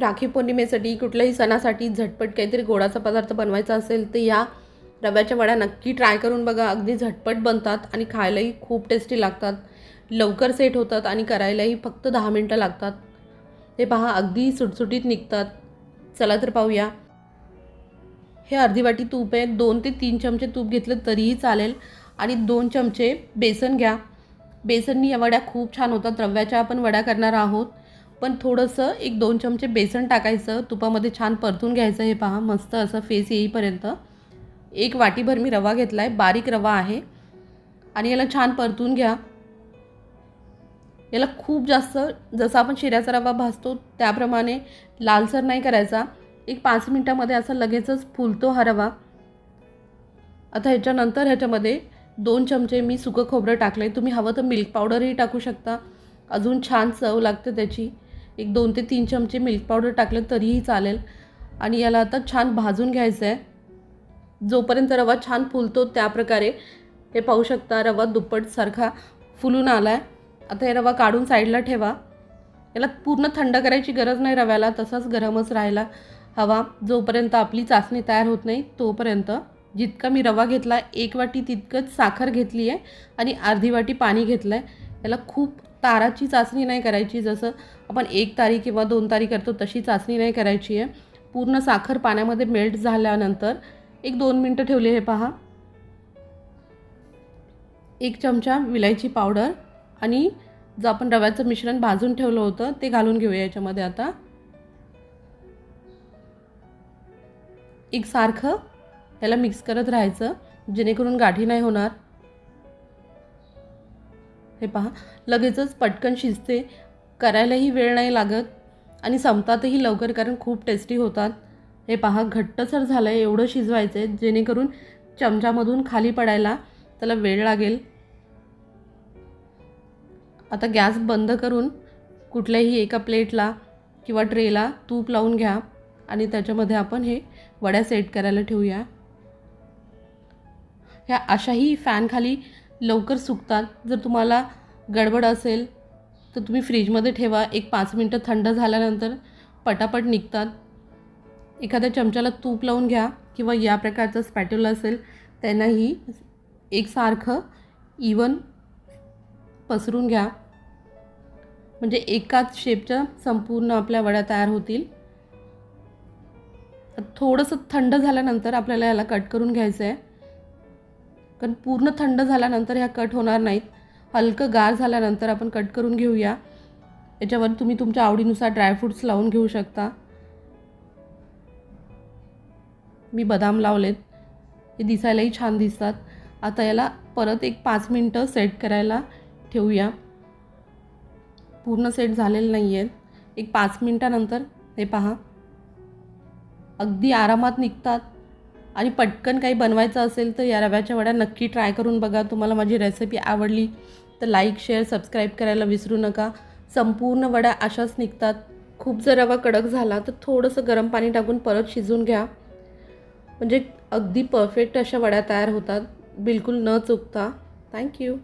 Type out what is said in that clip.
राखी पौर्णिमेसाठी कुठल्याही सणासाठी झटपट काहीतरी गोडाचा पदार्थ बनवायचा असेल तर या रव्याच्या वड्या नक्की ट्राय करून बघा. अगदी झटपट बनतात आणि खायलाही खूप टेस्टी लागतात. लवकर सेट होतात आणि करायलाही फक्त दहा मिनटं लागतात. ते पहा अगदी सुटसुटीत निघतात. चला तर पाहूया. हे अर्धी वाटी तूप आहे. दोन ते तीन चमचे तूप घेतलं तरीही चालेल. आणि दोन चमचे बेसन घ्या. बेसननी या वड्या खूप छान होतात. रव्याच्या आपण वड्या करणार आहोत. पण थोडंसं एक दोन चमचे बेसन टाकायचं तुपामध्ये छान परतून घ्यायचं हे पहा मस्त असं फेस येईपर्यंत. एक वाटीभर मी रवा घेतला आहे बारीक रवा आहे. आणि याला छान परतून घ्या. याला खूप जास्त जसं आपण शिऱ्याचा रवा भाजतो त्याप्रमाणे लालसर नाही करायचा. एक पाच मिनटामध्ये असं लगेचच फुलतो हा रवा. आता ह्याच्यानंतर ह्याच्यामध्ये दोन चमचे मी सुकं खोबरं टाकलं आहे तुम्ही हवं तर मिल्क पावडरही टाकू शकता. अजून छान चव लागते त्याची. एक दोन ते तीन चमचे मिल्क पावडर टाकलं तरीही चालेल. आणि याला आता छान भाजून घ्यायचं आहे. जोपर्यंत रवा छान फुलतो त्या प्रकारे हे पाहू शकता रवा दुप्पटसारखा फुलून आला आहे आता हे रवा काढून साईडला ठेवा. याला पूर्ण थंड करायची गरज नाही रव्याला तसाच गरमच राहायला हवा. जोपर्यंत आपली चाचणी तयार होत नाही तोपर्यंत जितका मी रवा घेतला एक वाटी तितकंच साखर घेतली आहे आणि अर्धी वाटी पाणी घेतलं आहे याला खूप ताराची चाचणी नाही करायची जसं आपण एक तारी किंवा दोन तारी करतो तशी चाचणी नाही करायची आहे. पूर्ण साखर पाण्यामध्ये मेल्ट झाल्यानंतर एक दोन मिनटं ठेवले हे पहा. एक चमचा विलायची पावडर आणि जो आपण रव्याचं मिश्रण भाजून ठेवलं होतं ते घालून घेऊया याच्यामध्ये आता. एक सारखं त्याला मिक्स करत राहायचं जेणेकरून गाठी नाही होणार. हे पहा लगेचच पटकन शिजते. करायलाही वेळ नाही लागत आणि संपतातही लवकर कारण खूप टेस्टी होतात. हे पहा घट्टसर झालं आहे एवढं शिजवायचं आहे जेणेकरून चमच्यामधून खाली पडायला त्याला वेळ लागेल. आता गॅस बंद करून कुठल्याही एका प्लेटला किंवा ट्रेला तूप लावून घ्या आणि त्याच्यामध्ये आपण हे वड्या सेट करायला ठेवूया. ह्या अशाही फॅनखाली लवकर सुकतात. जर तुम्हाला गडबड असेल तर तुम्ही फ्रीजमध्ये ठेवा. एक पाच मिनटं थंड झाल्यानंतर पटापट निघतात. एखाद्या चमच्याला तूप लावून घ्या किंवा या प्रकारचं स्पॅट्युला असेल त्यांनाही एकसारखं इवन पसरून घ्या. म्हणजे एकाच शेपच्या संपूर्ण आपल्या वड्या तयार होतील. थोडंसं थंड झाल्यानंतर आपल्याला याला कट करून घ्यायचं आहे कारण पूर्ण थंड झाल्यानंतर ह्या कट होणार नाहीत. हलकं गार झाल्यानंतर आपण कट करून घेऊया. याच्यावर तुम्ही तुमच्या आवडीनुसार ड्रायफ्रूट्स लावून घेऊ शकता. मी बदाम लावलेत. हे दिसायलाही छान दिसतात. आता याला परत एक पाच मिनटं सेट करायला ठेवूया. पूर्ण सेट झालेले नाही आहेत एक पाच मिनटानंतर हे पहा. अगदी आरामात निघतात. आणि पटकन काही बनवायचं असेल तर या रव्याच्या वड्या नक्की ट्राय करून बघा. तुम्हाला माझी रेसिपी आवडली तर लाईक शेअर सबस्क्राईब करायला विसरू नका. संपूर्ण वड्या अशाच निघतात. खूप जर रवा कडक झाला तर थोडंसं गरम पाणी टाकून परत शिजून घ्या. म्हणजे अगदी परफेक्ट अशा वड्या तयार होतात. बिलकुल न चुकता. थँक्यू